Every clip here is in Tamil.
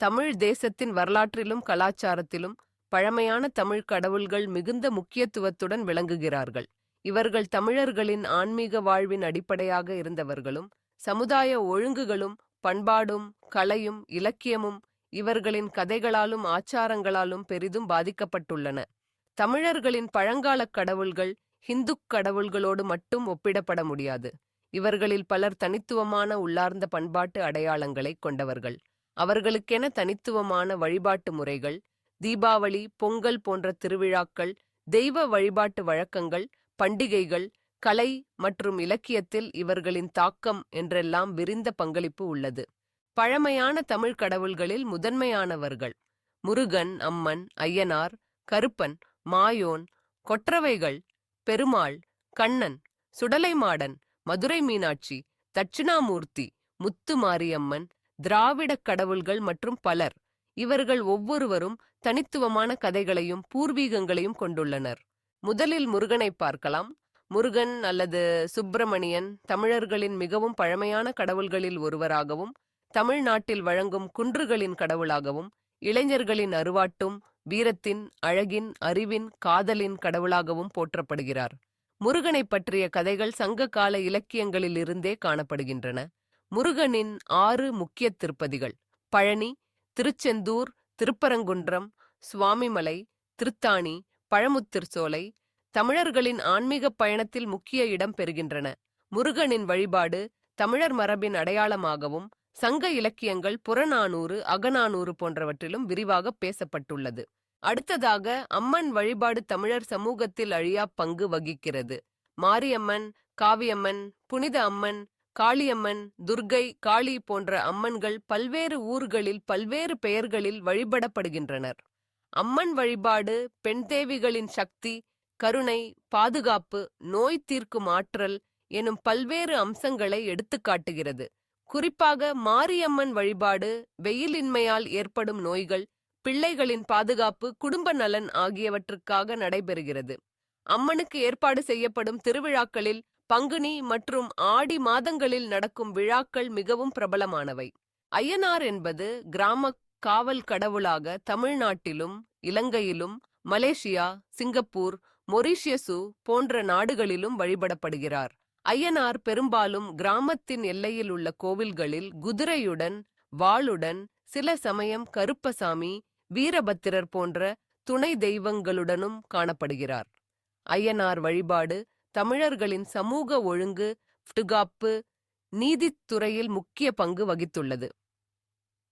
தமிழ் தேசத்தின் வரலாற்றிலும் கலாச்சாரத்திலும் பழமையான தமிழ் கடவுள்கள் மிகுந்த முக்கியத்துவத்துடன் விளங்குகிறார்கள். இவர்கள் தமிழர்களின் ஆன்மீக வாழ்வின் அடிப்படையாக இருந்தவர்களும் சமுதாய ஒழுங்குகளும் பண்பாடும் கலையும் இலக்கியமும் இவர்களின் கதைகளாலும் ஆச்சாரங்களாலும் பெரிதும் பாதிக்கப்பட்டுள்ளன. தமிழர்களின் பழங்காலக் கடவுள்கள் ஹிந்துக் கடவுள்களோடு மட்டும் ஒப்பிடப்பட முடியாது. இவர்களில் பலர் தனித்துவமான உள்ளார்ந்த பண்பாட்டு அடையாளங்களை கொண்டவர்கள். அவர்களுக்கென தனித்துவமான வழிபாட்டு முறைகள் தீபாவளி பொங்கல் போன்ற திருவிழாக்கள் தெய்வ வழிபாட்டு வழக்கங்கள் பண்டிகைகள் கலை மற்றும் இலக்கியத்தில் இவர்களின் தாக்கம் என்றெல்லாம் விரிந்த பங்களிப்பு உள்ளது. பழமையான தமிழ் கடவுள்களில் முதன்மையானவர்கள் முருகன் அம்மன் ஐயனார் கருப்பன் மாயோன் கொற்றவைகள் பெருமாள் கண்ணன் சுடலைமாடன் மதுரை மீனாட்சி தட்சிணாமூர்த்தி முத்து மாரியம்மன் திராவிடக் கடவுள்கள் மற்றும் பலர். இவர்கள் ஒவ்வொருவரும் தனித்துவமான கதைகளையும் பூர்வீகங்களையும் கொண்டுள்ளனர். முதலில் முருகனை பார்க்கலாம். முருகன் அல்லது சுப்பிரமணியன் தமிழர்களின் மிகவும் பழமையான கடவுள்களில் ஒருவராகவும் தமிழ்நாட்டில் வழங்கும் குன்றுகளின் கடவுளாகவும் இளைஞர்களின் அருவாட்டும் வீரத்தின் அழகின் அறிவின் காதலின் கடவுளாகவும் போற்றப்படுகிறார். முருகனை பற்றிய கதைகள் சங்க கால இலக்கியங்களில் இருந்தே காணப்படுகின்றன. முருகனின் ஆறு முக்கிய திருப்பதிகள். பழனி திருச்செந்தூர் திருப்பரங்குன்றம் சுவாமிமலை திருத்தாணி பழமுத்திர்சோலை தமிழர்களின் ஆன்மீகப் பயணத்தில் முக்கிய இடம் பெறுகின்றன. முருகனின் வழிபாடு தமிழர் மரபின் அடையாளமாகவும் சங்க இலக்கியங்கள் புறநானூறு அகநானூறு போன்றவற்றிலும் விரிவாக பேசப்பட்டுள்ளது. அடுத்ததாக அம்மன் வழிபாடு தமிழர் சமூகத்தில் அழியா பங்கு வகிக்கிறது. மாரியம்மன் காவியம்மன் புனித அம்மன் காளியம்மன் துர்கை காளி போன்ற அம்மன்கள் பல்வேறு ஊர்களில் பல்வேறு பெயர்களில் வழிபடப்படுகின்றனர். அம்மன் வழிபாடு பெண் தேவிகளின் சக்தி கருணை பாதுகாப்பு நோய் தீர்க்கும் ஆற்றல் எனும் பல்வேறு அம்சங்களை எடுத்துக்காட்டுகிறது குறிப்பாக மாரியம்மன் வழிபாடு வெயிலின்மையால் ஏற்படும் நோய்கள் பிள்ளைகளின் பாதுகாப்பு குடும்ப நலன் ஆகியவற்றுக்காக நடைபெறுகிறது. அம்மனுக்கு ஏற்பாடு செய்யப்படும் திருவிழாக்களில் பங்குனி மற்றும் ஆடி மாதங்களில் நடக்கும் விழாக்கள் மிகவும் பிரபலமானவை. ஐயனார் என்பது கிராம காவல் கடவுளாக தமிழ்நாட்டிலும் இலங்கையிலும் மலேசியா சிங்கப்பூர் மொரீஷியசு போன்ற நாடுகளிலும் வழிபடப்படுகிறார். ஐயனார் பெரும்பாலும் கிராமத்தின் எல்லையில் உள்ள கோவில்களில் குதிரையுடன் வாளுடன் சில சமயம் கருப்பசாமி வீரபத்திரர் போன்ற துணை தெய்வங்களுடனும் காணப்படுகிறார். ஐயனார் வழிபாடு தமிழர்களின் சமூக ஒழுங்கு பாதுகாப்பு நீதித்துறையில் முக்கிய பங்கு வகித்துள்ளது.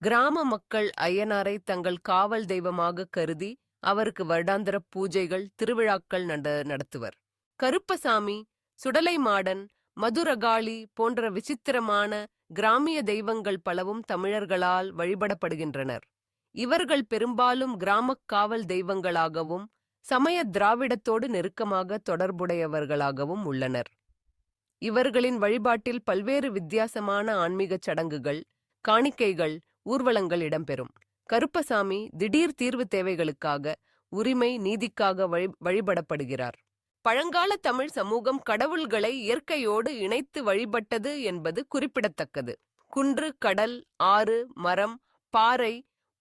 கிராம மக்கள் ஐயனாரை தங்கள் காவல் தெய்வமாக கருதி அவருக்கு வருடாந்திர பூஜைகள் திருவிழாக்கள் நட நடத்துவர். கருப்பசாமி சுடலைமாடன் மதுரகாளி போன்ற விசித்திரமான கிராமிய தெய்வங்கள் பலவும் தமிழர்களால் வழிபடப்படுகின்றனர். இவர்கள் பெரும்பாலும் கிராமக் காவல் தெய்வங்களாகவும் சமய திராவிடத்தோடு நெருக்கமாக தொடர்புடையவர்களாகவும் உள்ளனர். இவர்களின் வழிபாட்டில் பல்வேறு வித்தியாசமான ஆன்மீகச் சடங்குகள் காணிக்கைகள் ஊர்வலங்கள் இடம்பெறும். கருப்பசாமி திடீர் தீர்வு தேவைகளுக்காக உரிமை நீதிக்காக வழி வழிபடப்படுகிறார். பழங்கால தமிழ் சமூகம் கடவுள்களை இயற்கையோடு இணைத்து வழிபட்டது என்பது குறிப்பிடத்தக்கது. குன்று கடல் ஆறு மரம் பாறை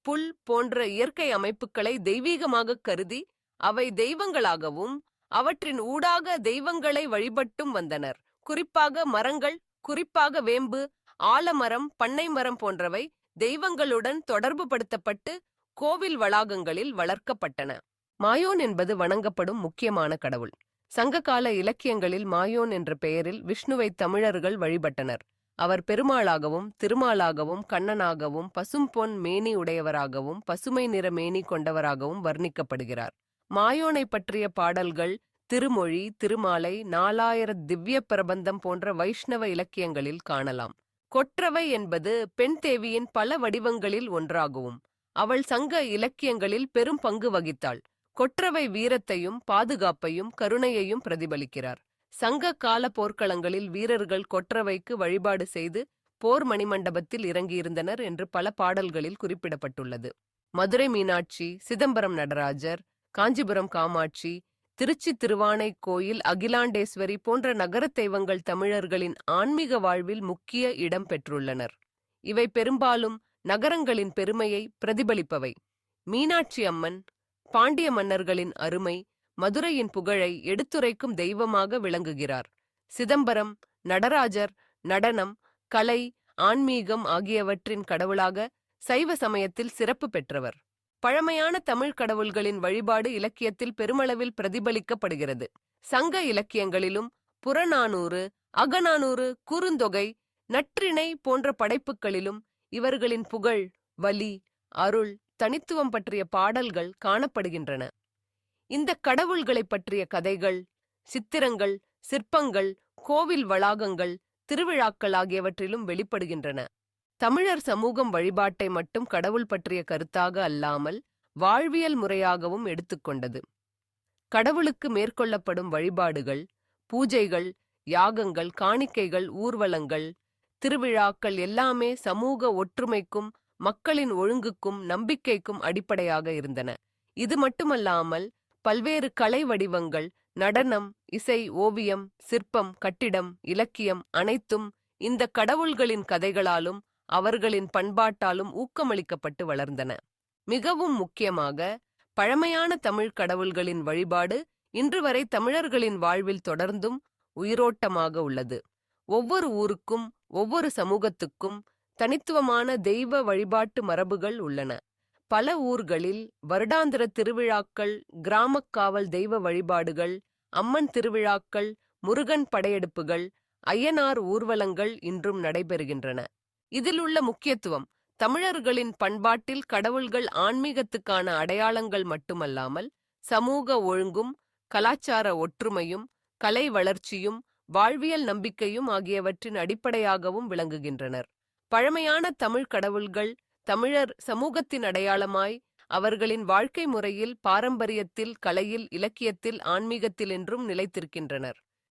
புல் போன்ற இயற்கை அமைப்புகளை தெய்வீகமாக கருதி அவை தெய்வங்களாகவும் அவற்றின் ஊடாக தெய்வங்களை வழிபட்டும் வந்தனர். குறிப்பாக மரங்கள் குறிப்பாக வேம்பு ஆலமரம் பண்ணை மரம் போன்றவை தெய்வங்களுடன் தொடர்பு படுத்தப்பட்டு கோவில் வளாகங்களில் வளர்க்கப்பட்டன. மாயோன் என்பது வணங்கப்படும் முக்கியமான கடவுள். சங்ககால இலக்கியங்களில் மாயோன் என்ற பெயரில் விஷ்ணுவை தமிழர்கள் வழிபட்டனர். அவர் பெருமாளாகவும் திருமாலாகவும் கண்ணனாகவும் பசும்பொன் மேனி உடையவராகவும் பசுமை நிற மேனி கொண்டவராகவும் வர்ணிக்கப்படுகிறார். மாயோனை பற்றிய பாடல்கள் திருமொழி திருமாலை நாலாயிர திவ்ய பிரபந்தம் போன்ற வைஷ்ணவ இலக்கியங்களில் காணலாம். கொற்றவை என்பது பெண் தேவியின் பல வடிவங்களில் ஒன்றாகவும் அவள் சங்க இலக்கியங்களில் பெரும் பங்கு வகித்தாள். கொற்றவை வீரத்தையும் பாதுகாப்பையும் கருணையையும் பிரதிபலிக்கிறார். சங்க கால போர்க்களங்களில் வீரர்கள் கொற்றவைக்கு வழிபாடு செய்து போர் மணிமண்டபத்தில் இறங்கியிருந்தனர் என்று பல பாடல்களில் குறிப்பிடப்பட்டுள்ளது. மதுரை மீனாட்சி சிதம்பரம் நடராஜர் காஞ்சிபுரம் காமாட்சி திருச்சி திருவானை கோயில் அகிலாண்டேஸ்வரி போன்ற நகரத் தெய்வங்கள் தமிழர்களின் ஆன்மீக வாழ்வில் முக்கிய இடம் பெற்றுள்ளனர். இவை பெரும்பாலும் நகரங்களின் பெருமையை பிரதிபலிப்பவை. மீனாட்சி அம்மன் பாண்டிய மன்னர்களின் அருமை மதுரையின் புகழை எடுத்துரைக்கும் தெய்வமாக விளங்குகிறார். சிதம்பரம் நடராஜர் நடனம் கலை ஆன்மீகம் ஆகியவற்றின் கடவுளாக சைவ சமயத்தில் சிறப்பு பெற்றவர். பழமையான தமிழ் கடவுள்களின் வழிபாடு இலக்கியத்தில் பெருமளவில் பிரதிபலிக்கப்படுகிறது. சங்க இலக்கியங்களிலும் புறநானூறு அகநானூறு குறுந்தொகை நற்றிணை போன்ற படைப்புகளிலும் இவர்களின் புகழ் வலி அருள் தனித்துவம் பற்றிய பாடல்கள் காணப்படுகின்றன. இந்த கடவுள்களைப் பற்றிய கதைகள் சித்திரங்கள் சிற்பங்கள் கோவில் வளாகங்கள் திருவிழாக்கள் ஆகியவற்றிலும் வெளிப்படுகின்றன. தமிழர் சமூகம் வழிபாட்டை மட்டும் கடவுள் பற்றிய கருத்தாக அல்லாமல் வாழ்வியல் முறையாகவும் எடுத்துக்கொண்டது கடவுளுக்கு மேற்கொள்ளப்படும் வழிபாடுகள் பூஜைகள் யாகங்கள் காணிக்கைகள் ஊர்வலங்கள் திருவிழாக்கள் எல்லாமே சமூக ஒற்றுமைக்கும் மக்களின் ஒழுங்குக்கும் நம்பிக்கைக்கும் அடிப்படையாக இருந்தன. இது மட்டுமல்லாமல் பல்வேறு கலை வடிவங்கள் நடனம் இசை ஓவியம் சிற்பம் கட்டிடம் இலக்கியம் அனைத்தும் இந்த கடவுள்களின் கதைகளாலும் அவர்களின் பண்பாட்டாலும் ஊக்கமளிக்கப்பட்டு வளர்ந்தன. மிகவும் முக்கியமாக பழமையான தமிழ் கடவுள்களின் வழிபாடு இன்று வரை தமிழர்களின் வாழ்வில் தொடர்ந்தும் உயிரோட்டமாக உள்ளது. ஒவ்வொரு ஊருக்கும் ஒவ்வொரு சமூகத்துக்கும் தனித்துவமான தெய்வ வழிபாட்டு மரபுகள் உள்ளன. பல ஊர்களில் வருடாந்திர திருவிழாக்கள் கிராமக் காவல் தெய்வ வழிபாடுகள் அம்மன் திருவிழாக்கள் முருகன் படையெடுப்புகள் ஐயனார் ஊர்வலங்கள் இன்றும் நடைபெறுகின்றன. இதில் உள்ள முக்கியத்துவம் தமிழர்களின் பண்பாட்டில் கடவுள்கள் ஆன்மீகத்துக்கான அடையாளங்கள் மட்டுமல்லாமல் சமூக ஒழுங்கும் கலாச்சார ஒற்றுமையும் கலை வளர்ச்சியும் வாழ்வியல் நம்பிக்கையும் ஆகியவற்றின் அடிப்படையாகவும் விளங்குகின்றனர். பழமையான தமிழ் கடவுள்கள் தமிழர் சமூகத்தின் அடையாளமாய் அவர்களின் வாழ்க்கை முறையில் பாரம்பரியத்தில் கலையில் இலக்கியத்தில் ஆன்மீகத்தில் என்றும் நிலைத்திருக்கின்றனர்.